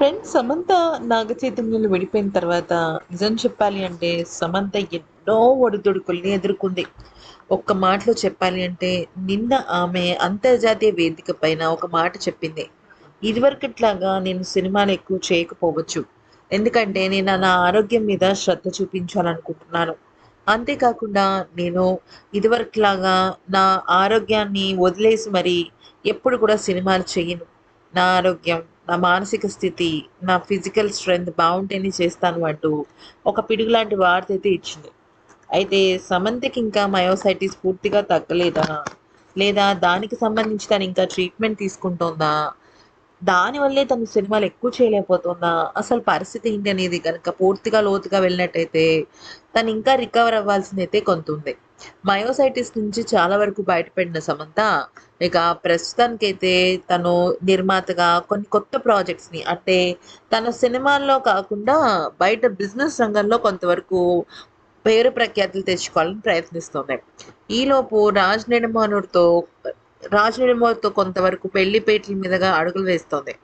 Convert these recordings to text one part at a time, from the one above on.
Friends Samantha నాగ చైతన్యులు విడిపోయిన తర్వాత నిజం చెప్పాలి అంటే సమంత ఎన్నో ఒడిదుడుకుల్ని ఎదుర్కొంది. ఒక్క మాటలో చెప్పాలి అంటే నిన్న ఆమె అంతర్జాతీయ వేదిక పైన ఒక మాట చెప్పింది. ఇదివరకట్లాగా నేను సినిమాలు ఎక్కువ చేయకపోవచ్చు. ఎందుకంటే నేను నా ఆరోగ్యం మీద శ్రద్ధ చూపించాలనుకుంటున్నాను. అంతేకాకుండా నేను ఇదివరకులాగా నా ఆరోగ్యాన్ని వదిలేసి మరి ఎప్పుడు కూడా సినిమాలు చేయను. నా ఆరోగ్యం నా మానసిక స్థితి నా ఫిజికల్ స్ట్రెంగ్త్ బాగుంటేనే చేస్తాను అంటూ ఒక పిడుగు లాంటి వార్త అయితే ఇచ్చింది. అయితే సమంతకి ఇంకా మయోసైటిస్ పూర్తిగా తగ్గలేదా? లేదా దానికి సంబంధించి తను ఇంకా ట్రీట్మెంట్ తీసుకుంటోందా? దానివల్లే తను సినిమాలు ఎక్కువ చేయలేకపోతుందా? అసలు పరిస్థితి ఏంటి అనేది కనుక పూర్తిగా లోతుగా వెళ్ళినట్టయితే తను ఇంకా రికవర్ అవ్వాల్సింది అయితే కొంత ఉంది మయోసైటిస్ నుంచి చాలా వరకు బయటపడిన సమంత ఇక ప్రస్తుతానికైతే తను నిర్మాతగా కొన్ని కొత్త ప్రాజెక్ట్స్ని అంటే తన సినిమాల్లో కాకుండా బయట బిజినెస్ రంగంలో కొంతవరకు పేరు ప్రఖ్యాతులు తెచ్చుకోవాలని ప్రయత్నిస్తుంది. ఈలోపు రాజ్ నెడమానుడితో రాజ్ కొంతవరకు పెళ్ళిపేటల మీదుగా అడుగులు వేస్తోంది.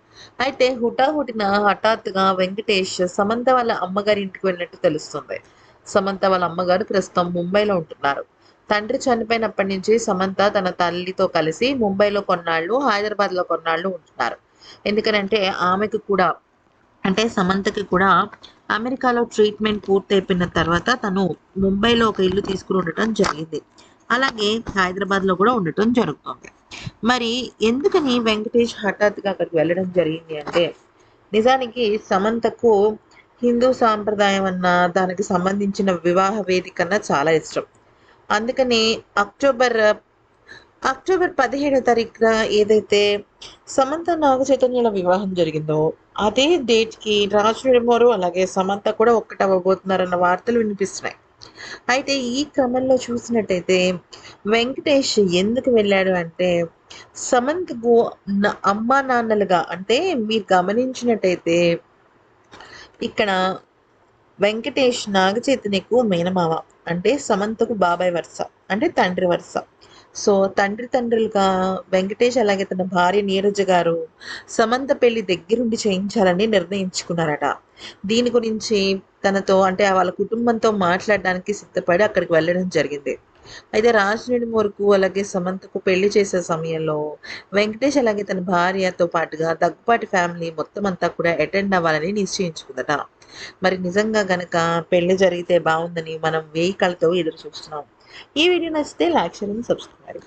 అయితే హుటాహుటిన హఠాత్తుగా వెంకటేష్ సమంత వాళ్ళ అమ్మగారి ఇంటికి వెళ్ళినట్టు తెలుస్తుంది. సమంత వాళ్ళ అమ్మగారు ప్రస్తుతం ముంబైలో ఉంటున్నారు. తండ్రి చనిపోయినప్పటి నుంచి సమంత తన తల్లితో కలిసి ముంబైలో కొన్నాళ్ళు హైదరాబాద్లో కొన్నాళ్ళు ఉంటున్నారు. ఎందుకనంటే ఆమెకు కూడా అంటే సమంతకి కూడా అమెరికాలో ట్రీట్మెంట్ పూర్తయిపోయిన తర్వాత తను ముంబైలో ఒక ఇల్లు తీసుకుని ఉండటం జరిగింది. అలాగే హైదరాబాద్లో కూడా ఉండటం జరుగుతుంది. మరి ఎందుకని వెంకటేష్ హఠాత్తుగా అక్కడికి వెళ్ళడం జరిగింది అంటే నిజానికి సమంతకు హిందూ సాంప్రదాయం అన్న దానికి సంబంధించిన వివాహ వేదిక చాలా ఇష్టం. అందుకని అక్టోబర్ అక్టోబర్ పదిహేడో తారీఖున ఏదైతే సమంత నాగ చైతన్యుల వివాహం జరిగిందో అదే డేట్కి రాజు రెమోరు అలాగే సమంత కూడా ఒక్కటవ్వబోతున్నారన్న వార్తలు వినిపిస్తున్నాయి. అయితే ఈ క్రమంలో చూసినట్టయితే వెంకటేష్ ఎందుకు వెళ్ళాడు అంటే సమంతకు అమ్మా నాన్నలుగా అంటే మీరు గమనించినట్టయితే ఇక్కడ వెంకటేష్ నాగచైతన్యకు మేనమావ అంటే సమంతకు బాబాయ్ వరుస అంటే తండ్రి వరుస. సో తండ్రి తండ్రులుగా వెంకటేష్ అలాగే తన భార్య నీరజ గారు సమంత పెళ్ళి దగ్గరుండి చేయించాలని నిర్ణయించుకున్నారట. దీని గురించి తనతో అంటే వాళ్ళ కుటుంబంతో మాట్లాడడానికి సిద్ధపడి అక్కడికి వెళ్ళడం జరిగింది. అయితే రాజనేని వరకు అలాగే సమంతకు పెళ్ళి చేసే సమయంలో వెంకటేష్ అలాగే తన భార్యతో పాటుగా దగ్గుపాటి ఫ్యామిలీ మొత్తం అంతా కూడా అటెండ్ అవ్వాలని నిశ్చయించుకుందట. మరి నిజంగా గనక పెళ్ళి జరిగితే బాగుందని మనం వేయి ఎదురు చూస్తున్నాం. ఈ వీడియో నచ్చితే లైక్ చేయండి సబ్స్క్రైబ్